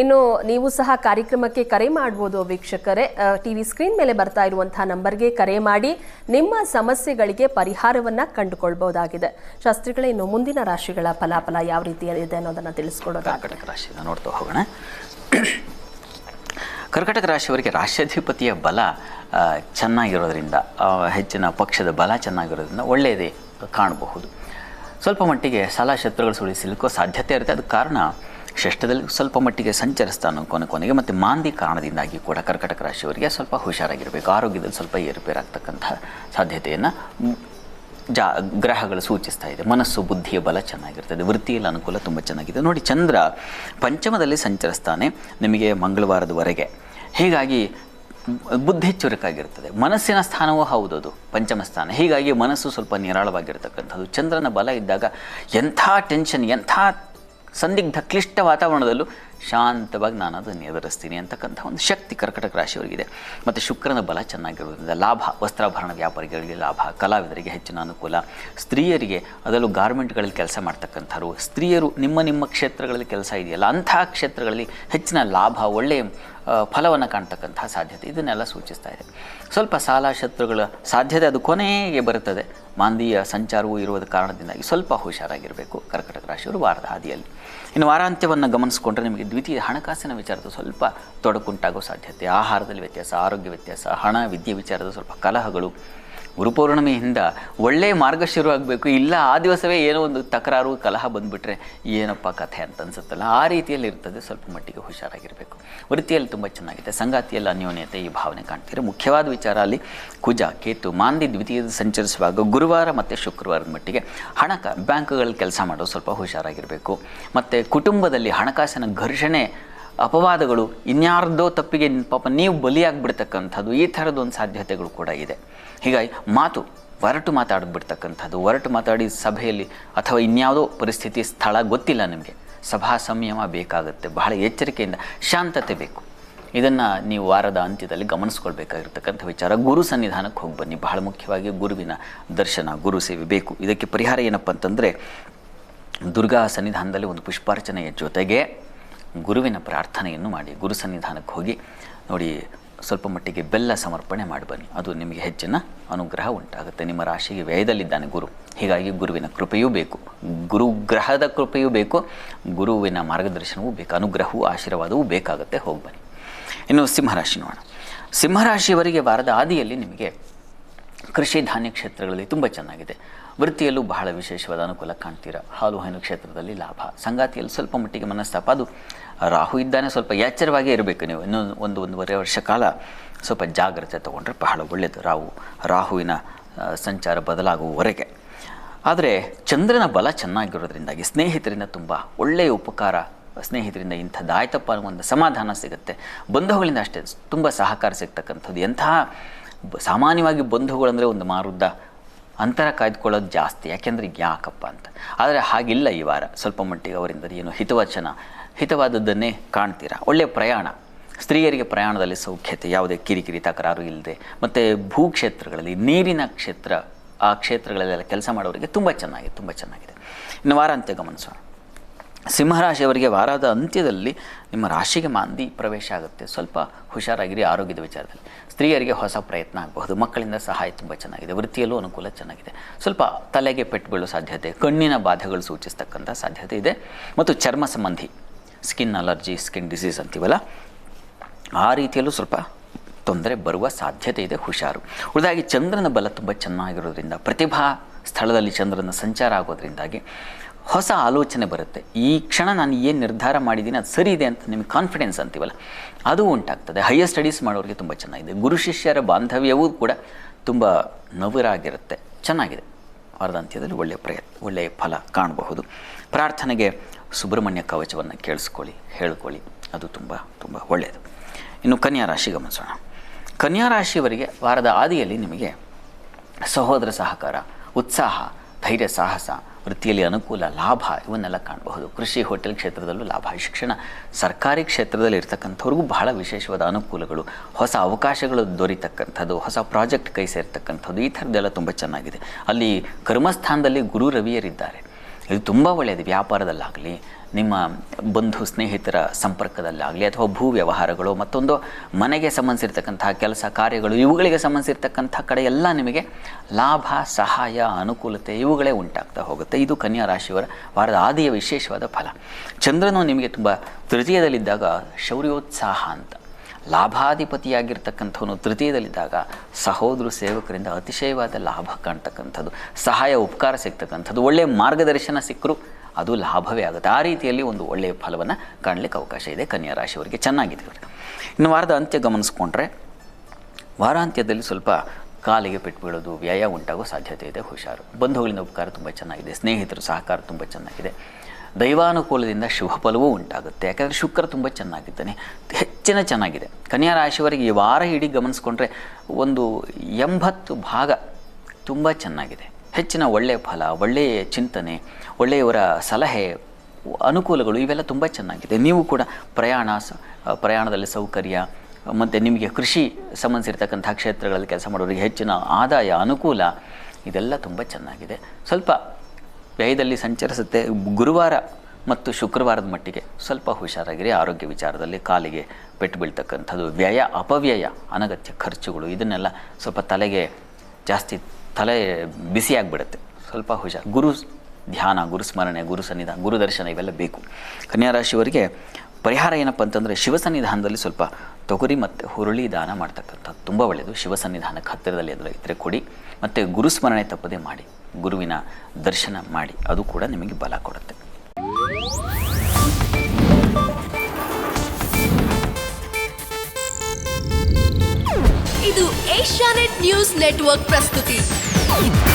ಇನ್ನು ನೀವು ಸಹ ಕಾರ್ಯಕ್ರಮಕ್ಕೆ ಕರೆ ಮಾಡ್ಬೋದು ವೀಕ್ಷಕರೇ. ಟಿವಿ ಸ್ಕ್ರೀನ್ ಮೇಲೆ ಬರ್ತಾ ಇರುವಂತಹ ನಂಬರ್ಗೆ ಕರೆ ಮಾಡಿ ನಿಮ್ಮ ಸಮಸ್ಯೆಗಳಿಗೆ ಪರಿಹಾರವನ್ನ ಕಂಡುಕೊಳ್ಬಹುದಾಗಿದೆ ಶಾಸ್ತ್ರಿಗಳೇ, ಇನ್ನು ಮುಂದಿನ ರಾಶಿಗಳ ಫಲಾಫಲ ಯಾವ ರೀತಿಯಲ್ಲಿದೆ ಅನ್ನೋದನ್ನ ತಿಳಿಸ್ಕೊಡೋದು ಕರ್ಕಟಕ ರಾಶಿನ ನೋಡ್ತಾ ಹೋಗೋಣ. ಕರ್ಕಟಕ ರಾಶಿಯವರಿಗೆ ರಾಷ್ಟ್ರಾಧಿಪತಿಯ ಬಲ ಚೆನ್ನಾಗಿರೋದ್ರಿಂದ ಹೆಚ್ಚಿನ ಪಕ್ಷದ ಬಲ ಚೆನ್ನಾಗಿರೋದ್ರಿಂದ ಒಳ್ಳೆಯದೇ ಕಾಣಬಹುದು. ಸ್ವಲ್ಪ ಮಟ್ಟಿಗೆ ಸಾಲ ಶತ್ರುಗಳು ಸುಳಿಸಲಿಕ್ಕೂ ಸಾಧ್ಯತೆ ಇರುತ್ತೆ. ಅದಕ್ಕೆ ಕಾರಣ ಷಷ್ಠದಲ್ಲಿ ಸ್ವಲ್ಪ ಮಟ್ಟಿಗೆ ಸಂಚರಿಸ್ತಾನೆ ಕೊನೆ ಕೊನೆಗೆ ಮತ್ತು ಮಾಂದಿ ಕಾರಣದಿಂದಾಗಿ ಕೂಡ ಕರ್ಕಟಕ ರಾಶಿಯವರಿಗೆ ಸ್ವಲ್ಪ ಹುಷಾರಾಗಿರಬೇಕು. ಆರೋಗ್ಯದಲ್ಲಿ ಸ್ವಲ್ಪ ಏರುಪೇರಾಗ್ತಕ್ಕಂಥ ಸಾಧ್ಯತೆಯನ್ನು ಜಾ ಗ್ರಹಗಳು ಸೂಚಿಸ್ತಾ ಇದೆ. ಮನಸ್ಸು, ಬುದ್ಧಿಯ ಬಲ ಚೆನ್ನಾಗಿರ್ತದೆ. ವೃತ್ತಿಯಲ್ಲಿ ಅನುಕೂಲ ತುಂಬ ಚೆನ್ನಾಗಿದೆ. ನೋಡಿ, ಚಂದ್ರ ಪಂಚಮದಲ್ಲಿ ಸಂಚರಿಸ್ತಾನೆ ನಿಮಗೆ ಮಂಗಳವಾರದವರೆಗೆ. ಹೀಗಾಗಿ ಬುದ್ಧಿ ಚುರುಕಾಗಿರ್ತದೆ. ಮನಸ್ಸಿನ ಸ್ಥಾನವೂ ಹೌದದು, ಪಂಚಮ ಸ್ಥಾನ. ಹೀಗಾಗಿ ಮನಸ್ಸು ಸ್ವಲ್ಪ ನಿರಾಳವಾಗಿರ್ತಕ್ಕಂಥದ್ದು. ಚಂದ್ರನ ಬಲ ಇದ್ದಾಗ ಎಂಥ ಟೆನ್ಷನ್, ಎಂಥ ಸಂದಿಗ್ಧ ಕ್ಲಿಷ್ಟ ವಾತಾವರಣದಲ್ಲೂ ಶಾಂತವಾಗಿ ನಾನು ಅದನ್ನು ಎದುರಿಸ್ತೀನಿ ಅಂತಕ್ಕಂಥ ಒಂದು ಶಕ್ತಿ ಕರ್ಕಟಕ ರಾಶಿಯವರಿಗಿದೆ. ಮತ್ತು ಶುಕ್ರನ ಬಲ ಚೆನ್ನಾಗಿರೋದ್ರಿಂದ ಲಾಭ, ವಸ್ತ್ರಾಭರಣ, ವ್ಯಾಪಾರಿಗಳಿಗೆ ಲಾಭ, ಕಲಾವಿದರಿಗೆ ಹೆಚ್ಚಿನ ಅನುಕೂಲ, ಸ್ತ್ರೀಯರಿಗೆ ಅದರಲ್ಲೂ ಗಾರ್ಮೆಂಟ್ಗಳಲ್ಲಿ ಕೆಲಸ ಮಾಡ್ತಕ್ಕಂಥವ್ರು, ಸ್ತ್ರೀಯರು ನಿಮ್ಮ ನಿಮ್ಮ ಕ್ಷೇತ್ರಗಳಲ್ಲಿ ಕೆಲಸ ಇದೆಯಲ್ಲ ಅಂತಹ ಕ್ಷೇತ್ರಗಳಲ್ಲಿ ಹೆಚ್ಚಿನ ಲಾಭ, ಒಳ್ಳೆಯ ಫಲವನ್ನು ಕಾಣ್ತಕ್ಕಂಥ ಸಾಧ್ಯತೆ ಇದನ್ನೆಲ್ಲ ಸೂಚಿಸ್ತಾ ಇದೆ. ಸ್ವಲ್ಪ ಸಾಲ ಶತ್ರುಗಳ ಸಾಧ್ಯತೆ ಅದು ಕೊನೆಗೆ ಬರುತ್ತದೆ. ಮಾಂದಿಯ ಸಂಚಾರವೂ ಇರುವ ಕಾರಣದಿಂದಾಗಿ ಸ್ವಲ್ಪ ಹುಷಾರಾಗಿರಬೇಕು ಕರ್ಕಟಕ ರಾಶಿಯವರು ವಾರದ ಹಾದಿಯಲ್ಲಿ. ಇನ್ನು ವಾರಾಂತ್ಯವನ್ನು ಗಮನಿಸಿಕೊಂಡ್ರೆ ನಿಮಗೆ ದ್ವಿತೀಯ ಹಣಕಾಸಿನ ವಿಚಾರದ ಸ್ವಲ್ಪ ತೊಡಕುಂಟಾಗೋ ಸಾಧ್ಯತೆ, ಆಹಾರದಲ್ಲಿ ವ್ಯತ್ಯಾಸ, ಆರೋಗ್ಯ ವ್ಯತ್ಯಾಸ, ಹಣ, ವಿದ್ಯೆ ವಿಚಾರದ ಸ್ವಲ್ಪ ಕಲಹಗಳು ಗುರುಪೌರ್ಣಿಮೆಯಿಂದ ಒಳ್ಳೆಯ ಮಾರ್ಗ ಶುರುವಾಗಬೇಕು ಇಲ್ಲ, ಆ ದಿವಸವೇ ಏನೋ ಒಂದು ತಕರಾರು, ಕಲಹ ಬಂದುಬಿಟ್ರೆ ಏನಪ್ಪ ಕಥೆ ಅಂತ ಅನ್ಸುತ್ತಲ್ಲ? ಆ ರೀತಿಯಲ್ಲಿ ಇರ್ತದೆ, ಸ್ವಲ್ಪ ಮಟ್ಟಿಗೆ ಹುಷಾರಾಗಿರಬೇಕು. ವೃತ್ತಿಯಲ್ಲಿ ತುಂಬ ಚೆನ್ನಾಗಿದೆ. ಸಂಗಾತಿಯಲ್ಲಿ ಅನ್ಯೋನ್ಯತೆ ಈ ಭಾವನೆ ಕಾಣ್ತೀರಿ ಮುಖ್ಯವಾದ ವಿಚಾರ ಅಲ್ಲಿ ಕುಜ, ಕೇತು, ಮಾಂದಿ ದ್ವಿತೀಯದ ಸಂಚರಿಸುವಾಗ ಗುರುವಾರ ಮತ್ತು ಶುಕ್ರವಾರದ ಮಟ್ಟಿಗೆ ಹಣಕ, ಬ್ಯಾಂಕ್ಗಳಲ್ಲಿ ಕೆಲಸ ಮಾಡೋದು ಸ್ವಲ್ಪ ಹುಷಾರಾಗಿರಬೇಕು. ಮತ್ತು ಕುಟುಂಬದಲ್ಲಿ ಹಣಕಾಸಿನ ಘರ್ಷಣೆ ಅಪವಾದಗಳು, ಇನ್ಯಾರ್ದೋ ತಪ್ಪಿಗೆ ಪಾಪ ನೀವು ಬಲಿಯಾಗ್ಬಿಡ್ತಕ್ಕಂಥದ್ದು, ಈ ಥರದ ಒಂದು ಸಾಧ್ಯತೆಗಳು ಕೂಡ ಇದೆ. ಹೀಗಾಗಿ ಮಾತು ಒರಟು ಮಾತಾಡ್ಬಿಡ್ತಕ್ಕಂಥದ್ದು ಒರಟು ಮಾತಾಡಿ ಸಭೆಯಲ್ಲಿ ಅಥವಾ ಇನ್ಯಾವುದೋ ಪರಿಸ್ಥಿತಿ, ಸ್ಥಳ ಗೊತ್ತಿಲ್ಲ ನಿಮಗೆ. ಸಭಾ ಸಂಯಮ ಬೇಕಾಗುತ್ತೆ, ಬಹಳ ಎಚ್ಚರಿಕೆಯಿಂದ ಶಾಂತತೆ ಬೇಕು. ಇದನ್ನು ನೀವು ವಾರದ ಅಂತ್ಯದಲ್ಲಿ ಗಮನಿಸ್ಕೊಳ್ಬೇಕಾಗಿರ್ತಕ್ಕಂಥ ವಿಚಾರ. ಗುರು ಸನ್ನಿಧಾನಕ್ಕೆ ಹೋಗಿ ಬನ್ನಿ. ಬಹಳ ಮುಖ್ಯವಾಗಿ ಗುರುವಿನ ದರ್ಶನ, ಗುರು ಸೇವೆ ಬೇಕು. ಇದಕ್ಕೆ ಪರಿಹಾರ ಏನಪ್ಪ ಅಂತಂದರೆ ದುರ್ಗಾ ಸನ್ನಿಧಾನದಲ್ಲಿ ಒಂದು ಪುಷ್ಪಾರ್ಚನೆಯ ಜೊತೆಗೆ ಗುರುವಿನ ಪ್ರಾರ್ಥನೆಯನ್ನು ಮಾಡಿ, ಗುರು ಸನ್ನಿಧಾನಕ್ಕೆ ಹೋಗಿ ನೋಡಿ ಸ್ವಲ್ಪ ಮಟ್ಟಿಗೆ ಬೆಲ್ಲ ಸಮರ್ಪಣೆ ಮಾಡಿ ಬನ್ನಿ. ಅದು ನಿಮಗೆ ಹೆಚ್ಚಿನ ಅನುಗ್ರಹ ಉಂಟಾಗುತ್ತೆ. ನಿಮ್ಮ ರಾಶಿಗೆ ವ್ಯಯದಲ್ಲಿದ್ದಾನೆ ಗುರು. ಹೀಗಾಗಿ ಗುರುವಿನ ಕೃಪೆಯೂ ಬೇಕು. ಗುರುಗ್ರಹದ ಕೃಪೆಯೂ ಬೇಕು. ಗುರುವಿನ ಮಾರ್ಗದರ್ಶನವೂ ಬೇಕು. ಅನುಗ್ರಹವೂ, ಆಶೀರ್ವಾದವೂ ಬೇಕಾಗುತ್ತೆ. ಹೋಗಿ ಬನ್ನಿ. ಇನ್ನು ಸಿಂಹರಾಶಿ ನೋಡೋಣ. ಸಿಂಹರಾಶಿಯವರಿಗೆ ವಾರದ ಆದಿಯಲ್ಲಿ ನಿಮಗೆ ಕೃಷಿ ಧಾನ್ಯ ಕ್ಷೇತ್ರಗಳಲ್ಲಿ ತುಂಬ ಚೆನ್ನಾಗಿದೆ. ವೃತ್ತಿಯಲ್ಲೂ ಬಹಳ ವಿಶೇಷವಾದ ಅನುಕೂಲ ಕಾಣ್ತೀರಾ. ಹಾಲು ಹೈನು ಕ್ಷೇತ್ರದಲ್ಲಿ ಲಾಭ. ಸಂಗಾತಿಯಲ್ಲಿ ಸ್ವಲ್ಪ ಮಟ್ಟಿಗೆ ಮನಸ್ತಾಪ. ಅದು ರಾಹು ಇದ್ದಾನೆ ಸ್ವಲ್ಪ ಎಚ್ಚರವಾಗೇ ಇರಬೇಕು ನೀವು. ಇನ್ನೊಂದು ಒಂದು ಒಂದೂವರೆ ವರ್ಷ ಕಾಲ ಸ್ವಲ್ಪ ಜಾಗ್ರತೆ ತೊಗೊಂಡ್ರೆ ಬಹಳ ಒಳ್ಳೆಯದು ರಾಹು, ರಾಹುವಿನ ಸಂಚಾರ ಬದಲಾಗುವವರೆಗೆ. ಆದರೆ ಚಂದ್ರನ ಬಲ ಚೆನ್ನಾಗಿರೋದ್ರಿಂದಾಗಿ ಸ್ನೇಹಿತರಿಂದ ತುಂಬ ಒಳ್ಳೆಯ ಉಪಕಾರ, ಸ್ನೇಹಿತರಿಂದ ಇಂಥದ್ದಾಯ್ತಪ್ಪ ಅನ್ನೋ ಒಂದು ಸಮಾಧಾನ ಸಿಗುತ್ತೆ. ಬಂಧುಗಳಿಂದ ಅಷ್ಟೇ ತುಂಬ ಸಹಕಾರ ಸಿಗ್ತಕ್ಕಂಥದ್ದು ಎಂತಹ ಸಾಮಾನ್ಯವಾಗಿ ಬಂಧುಗಳಂದರೆ ಒಂದು ಮಾರುದ್ದ ಅಂತರ ಕಾಯ್ದುಕೊಳ್ಳೋದು ಜಾಸ್ತಿ. ಯಾಕೆಂದರೆ ಯಾಕಪ್ಪ ಅಂತ. ಆದರೆ ಹಾಗಿಲ್ಲ ಈ ವಾರ. ಸ್ವಲ್ಪ ಮಟ್ಟಿಗೆ ಅವರಿಂದ ಏನು ಹಿತವಚನ, ಹಿತವಾದದ್ದನ್ನೇ ಕಾಣ್ತೀರಾ? ಒಳ್ಳೆಯ ಪ್ರಯಾಣ. ಸ್ತ್ರೀಯರಿಗೆ ಪ್ರಯಾಣದಲ್ಲಿ ಸೌಖ್ಯತೆ, ಯಾವುದೇ ಕಿರಿಕಿರಿ, ತಕರಾರು ಇಲ್ಲದೆ ಮತ್ತು ಭೂಕ್ಷೇತ್ರಗಳಲ್ಲಿ, ನೀರಿನ ಕ್ಷೇತ್ರ, ಆ ಕ್ಷೇತ್ರಗಳಲ್ಲೆಲ್ಲ ಕೆಲಸ ಮಾಡೋರಿಗೆ ತುಂಬ ಚೆನ್ನಾಗಿದೆ ತುಂಬ ಚೆನ್ನಾಗಿದೆ. ಇನ್ನು ವಾರಾಂತ್ಯ ಗಮನಿಸೋಣ ಸಿಂಹರಾಶಿಯವರಿಗೆ ವಾರದ ಅಂತ್ಯದಲ್ಲಿ ನಿಮ್ಮ ರಾಶಿಗೆ ಮಾಂದಿ ಪ್ರವೇಶ ಆಗುತ್ತೆ. ಸ್ವಲ್ಪ ಹುಷಾರಾಗಿರಿ, ಆರೋಗ್ಯದ ವಿಚಾರದಲ್ಲಿ. ಸ್ತ್ರೀಯರಿಗೆ ಹೊಸ ಪ್ರಯತ್ನ ಆಗಬಹುದು. ಮಕ್ಕಳಿಂದ ಸಹಾಯ ತುಂಬ ಚೆನ್ನಾಗಿದೆ. ವೃತ್ತಿಯಲ್ಲೂ ಅನುಕೂಲ ಚೆನ್ನಾಗಿದೆ. ಸ್ವಲ್ಪ ತಲೆಗೆ ಪೆಟ್ಟು ಸಾಧ್ಯತೆ, ಕಣ್ಣಿನ ಬಾಧೆಗಳು ಸೂಚಿಸ್ತಕ್ಕಂಥ ಸಾಧ್ಯತೆ ಇದೆ. ಮತ್ತು ಚರ್ಮ ಸಂಬಂಧಿ, ಸ್ಕಿನ್ ಅಲರ್ಜಿ, ಸ್ಕಿನ್ ಡಿಸೀಸ್ ಅಂತೀವಲ್ಲ, ಆ ರೀತಿಯಲ್ಲೂ ಸ್ವಲ್ಪ ತೊಂದರೆ ಬರುವ ಸಾಧ್ಯತೆ ಇದೆ, ಹುಷಾರು. ಉಳಿದಾಗಿ ಚಂದ್ರನ ಬಲ ತುಂಬ ಚೆನ್ನಾಗಿರೋದ್ರಿಂದ, ಪ್ರತಿಭಾ ಸ್ಥಳದಲ್ಲಿ ಚಂದ್ರನ ಸಂಚಾರ ಆಗೋದ್ರಿಂದಾಗಿ ಹೊಸ ಆಲೋಚನೆ ಬರುತ್ತೆ. ಈ ಕ್ಷಣ ನಾನು ಏನು ನಿರ್ಧಾರ ಮಾಡಿದ್ದೀನಿ ಅದು ಸರಿ ಇದೆ ಅಂತ ನಿಮಗೆ ಕಾನ್ಫಿಡೆನ್ಸ್ ಅಂತೀವಲ್ಲ, ಅದು ಉಂಟಾಗ್ತದೆ. ಹೈಯರ್ ಸ್ಟಡೀಸ್ ಮಾಡೋರಿಗೆ ತುಂಬ ಚೆನ್ನಾಗಿದೆ. ಗುರು ಶಿಷ್ಯರ ಬಾಂಧವ್ಯವೂ ಕೂಡ ತುಂಬ ನವರಾಗಿರುತ್ತೆ. ಚೆನ್ನಾಗಿದೆ. ವಾರದಾಂತ್ಯದಲ್ಲಿ ಒಳ್ಳೆಯ ಪ್ರಯತ್ನ ಒಳ್ಳೆಯ ಫಲ ಕಾಣಬಹುದು. ಪ್ರಾರ್ಥನೆಗೆ ಸುಬ್ರಹ್ಮಣ್ಯ ಕವಚವನ್ನು ಕೇಳಿಸ್ಕೊಳ್ಳಿ, ಹೇಳ್ಕೊಳ್ಳಿ. ಅದು ತುಂಬ ತುಂಬ ಒಳ್ಳೆಯದು. ಇನ್ನು ಕನ್ಯಾ ರಾಶಿ ಗಮನಿಸೋಣ. ಕನ್ಯಾ ರಾಶಿಯವರಿಗೆ ವಾರದ ಆದಿಯಲ್ಲಿ ನಿಮಗೆ ಸಹೋದರ ಸಹಕಾರ, ಉತ್ಸಾಹ ಧೈರ್ಯ, ಸಾಹಸ, ವೃತ್ತಿಯಲ್ಲಿ ಅನುಕೂಲ, ಲಾಭ ಇವನ್ನೆಲ್ಲ ಕಾಣಬಹುದು. ಕೃಷಿ, ಹೋಟೆಲ್ ಕ್ಷೇತ್ರದಲ್ಲೂ ಲಾಭ. ಶಿಕ್ಷಣ ಸರ್ಕಾರಿ ಕ್ಷೇತ್ರದಲ್ಲಿ ಇರ್ತಕ್ಕಂಥವ್ರಿಗೂ ಬಹಳ ವಿಶೇಷವಾದ ಅನುಕೂಲಗಳು. ಹೊಸ ಅವಕಾಶಗಳು ದೊರೀತಕ್ಕಂಥದ್ದು, ಹೊಸ ಪ್ರಾಜೆಕ್ಟ್ ಕೈ ಸೇರ್ತಕ್ಕಂಥದ್ದು, ಈ ಥರದ್ದೆಲ್ಲ ತುಂಬ ಚೆನ್ನಾಗಿದೆ. ಅಲ್ಲಿ ಕರ್ಮಸ್ಥಾನದಲ್ಲಿ ಗುರು ರವಿಯರಿದ್ದಾರೆ. ಇದು ತುಂಬ ಒಳ್ಳೆಯದು. ವ್ಯಾಪಾರದಲ್ಲಾಗಲಿ ನಿಮ್ಮ ಬಂಧು ಸ್ನೇಹಿತರ ಸಂಪರ್ಕದಲ್ಲಾಗಲಿ ಅಥವಾ ಭೂ ವ್ಯವಹಾರಗಳು ಮತ್ತೊಂದು ಮನೆಗೆ ಸಂಬಂಧಿಸಿರ್ತಕ್ಕಂತಹ ಕೆಲಸ ಕಾರ್ಯಗಳು ಇವುಗಳಿಗೆ ಸಂಬಂಧಿಸಿರ್ತಕ್ಕಂಥ ಕಡೆ ಎಲ್ಲ ನಿಮಗೆ ಲಾಭ, ಸಹಾಯ, ಅನುಕೂಲತೆ ಇವುಗಳೇ ಉಂಟಾಗ್ತಾ ಹೋಗುತ್ತೆ. ಇದು ಕನ್ಯಾ ರಾಶಿಯವರ ವಾರದ ಆದಿಯ ವಿಶೇಷವಾದ ಫಲ. ಚಂದ್ರನು ನಿಮಗೆ ತುಂಬ ತೃತೀಯದಲ್ಲಿದ್ದಾಗ ಶೌರ್ಯೋತ್ಸಾಹ ಅಂತ. ಲಾಭಾಧಿಪತಿಯಾಗಿರ್ತಕ್ಕಂಥವನು ತೃತೀಯದಲ್ಲಿದ್ದಾಗ ಸಹೋದರ ಸೇವಕರಿಂದ ಅತಿಶಯವಾದ ಲಾಭ ಕಾಣ್ತಕ್ಕಂಥದ್ದು. ಸಹಾಯ, ಉಪಕಾರ ಸಿಗ್ತಕ್ಕಂಥದ್ದು. ಒಳ್ಳೆಯ ಮಾರ್ಗದರ್ಶನ ಸಿಕ್ಕರೂ ಅದು ಲಾಭವೇ ಆಗುತ್ತೆ. ಆ ರೀತಿಯಲ್ಲಿ ಒಂದು ಒಳ್ಳೆಯ ಫಲವನ್ನು ಕಾಣಲಿಕ್ಕೆ ಅವಕಾಶ ಇದೆ. ಕನ್ಯಾ ರಾಶಿಯವರಿಗೆ ಚೆನ್ನಾಗಿದೆ. ಇನ್ನು ವಾರದ ಅಂತ್ಯ ಗಮನಿಸ್ಕೊಂಡ್ರೆ, ವಾರಾಂತ್ಯದಲ್ಲಿ ಸ್ವಲ್ಪ ಕಾಲಿಗೆ ಪೆಟ್ಟು ಬೀಳೋದು ವ್ಯಯ ಉಂಟಾಗೋ ಸಾಧ್ಯತೆ ಇದೆ, ಹುಷಾರು. ಬಂಧುಗಳಿಂದ ಉಪಕಾರ ತುಂಬ ಚೆನ್ನಾಗಿದೆ. ಸ್ನೇಹಿತರು ಸಹಕಾರ ತುಂಬ ಚೆನ್ನಾಗಿದೆ. ದೈವಾನುಕೂಲದಿಂದ ಶುಭ ಫಲವೂ ಉಂಟಾಗುತ್ತೆ. ಯಾಕಂದರೆ ಶುಕ್ರ ತುಂಬ ಚೆನ್ನಾಗಿದ್ದಾನೆ. ಹೆಚ್ಚಿನ ಚೆನ್ನಾಗಿದೆ. ಕನ್ಯಾ ರಾಶಿಯವರಿಗೆ ಈ ವಾರ ಇಡೀ ಗಮನಿಸ್ಕೊಂಡ್ರೆ ಒಂದು ಎಂಬತ್ತು ಭಾಗ ತುಂಬ ಚೆನ್ನಾಗಿದೆ. ಹೆಚ್ಚಿನ ಒಳ್ಳೆಯ ಫಲ, ಒಳ್ಳೆಯ ಚಿಂತನೆ, ಒಳ್ಳೆಯವರ ಸಲಹೆ, ಅನುಕೂಲಗಳು ಇವೆಲ್ಲ ತುಂಬ ಚೆನ್ನಾಗಿದೆ. ನೀವು ಕೂಡ ಪ್ರಯಾಣ ಪ್ರಯಾಣದಲ್ಲಿ ಸೌಕರ್ಯ, ಮತ್ತು ನಿಮಗೆ ಕೃಷಿ ಸಂಬಂಧಿಸಿರ್ತಕ್ಕಂಥ ಕ್ಷೇತ್ರಗಳಲ್ಲಿ ಕೆಲಸ ಮಾಡೋರಿಗೆ ಹೆಚ್ಚಿನ ಆದಾಯ, ಅನುಕೂಲ, ಇದೆಲ್ಲ ತುಂಬ ಚೆನ್ನಾಗಿದೆ. ಸ್ವಲ್ಪ ವ್ಯಯದಲ್ಲಿ ಸಂಚರಿಸುತ್ತೆ. ಗುರುವಾರ ಮತ್ತು ಶುಕ್ರವಾರದ ಮಟ್ಟಿಗೆ ಸ್ವಲ್ಪ ಹುಷಾರಾಗಿರಿ. ಆರೋಗ್ಯ ವಿಚಾರದಲ್ಲಿ ಕಾಲಿಗೆ ಪೆಟ್ಟು ಬೀಳ್ತಕ್ಕಂಥದ್ದು ವ್ಯಯ, ಅಪವ್ಯಯ, ಅನಗತ್ಯ ಖರ್ಚುಗಳು, ಇದನ್ನೆಲ್ಲ ಸ್ವಲ್ಪ ತಲೆಗೆ ಜಾಸ್ತಿ ತಲೆ ಬಿಸಿಯಾಗಿಬಿಡುತ್ತೆ ಸ್ವಲ್ಪ ಹುಷಾರು. ಗುರು ಧ್ಯಾನ, ಗುರು ಸ್ಮರಣೆ, ಗುರು ಸನ್ನಿಧಾನ, ಗುರು ದರ್ಶನ ಇವೆಲ್ಲ ಬೇಕು. ಕನ್ಯಾ ರಾಶಿಯವರಿಗೆ ಪರಿಹಾರ ಏನಪ್ಪ ಅಂತಂದರೆ ಶಿವ ಸನ್ನಿಧಾನದಲ್ಲಿ ಸ್ವಲ್ಪ ತೊಗರಿ ಮತ್ತು ಹುರುಳಿ ದಾನ ಮಾಡ್ತಕ್ಕಂಥದ್ದು. ತುಂಬ ಒಳ್ಳೆಯದು ಶಿವ ಸನ್ನಿಧಾನಕ್ಕೆ ಹತ್ತಿರದಲ್ಲಿ ಅದರ ಇದ್ದರೆ ಕೊಡಿ. ಮತ್ತು ಗುರು ಸ್ಮರಣೆ ತಪ್ಪದೆ ಮಾಡಿ. ಗುರುವಿನ ದರ್ಶನ ಮಾಡಿ. ಅದು ಕೂಡ ನಿಮಗೆ ಬಲ ಕೊಡುತ್ತೆ. ಇದು ಏಷ್ಯಾನೆಟ್ ನ್ಯೂಸ್ ನೆಟ್ವರ್ಕ್ ಪ್ರಸ್ತುತಿ. Bye.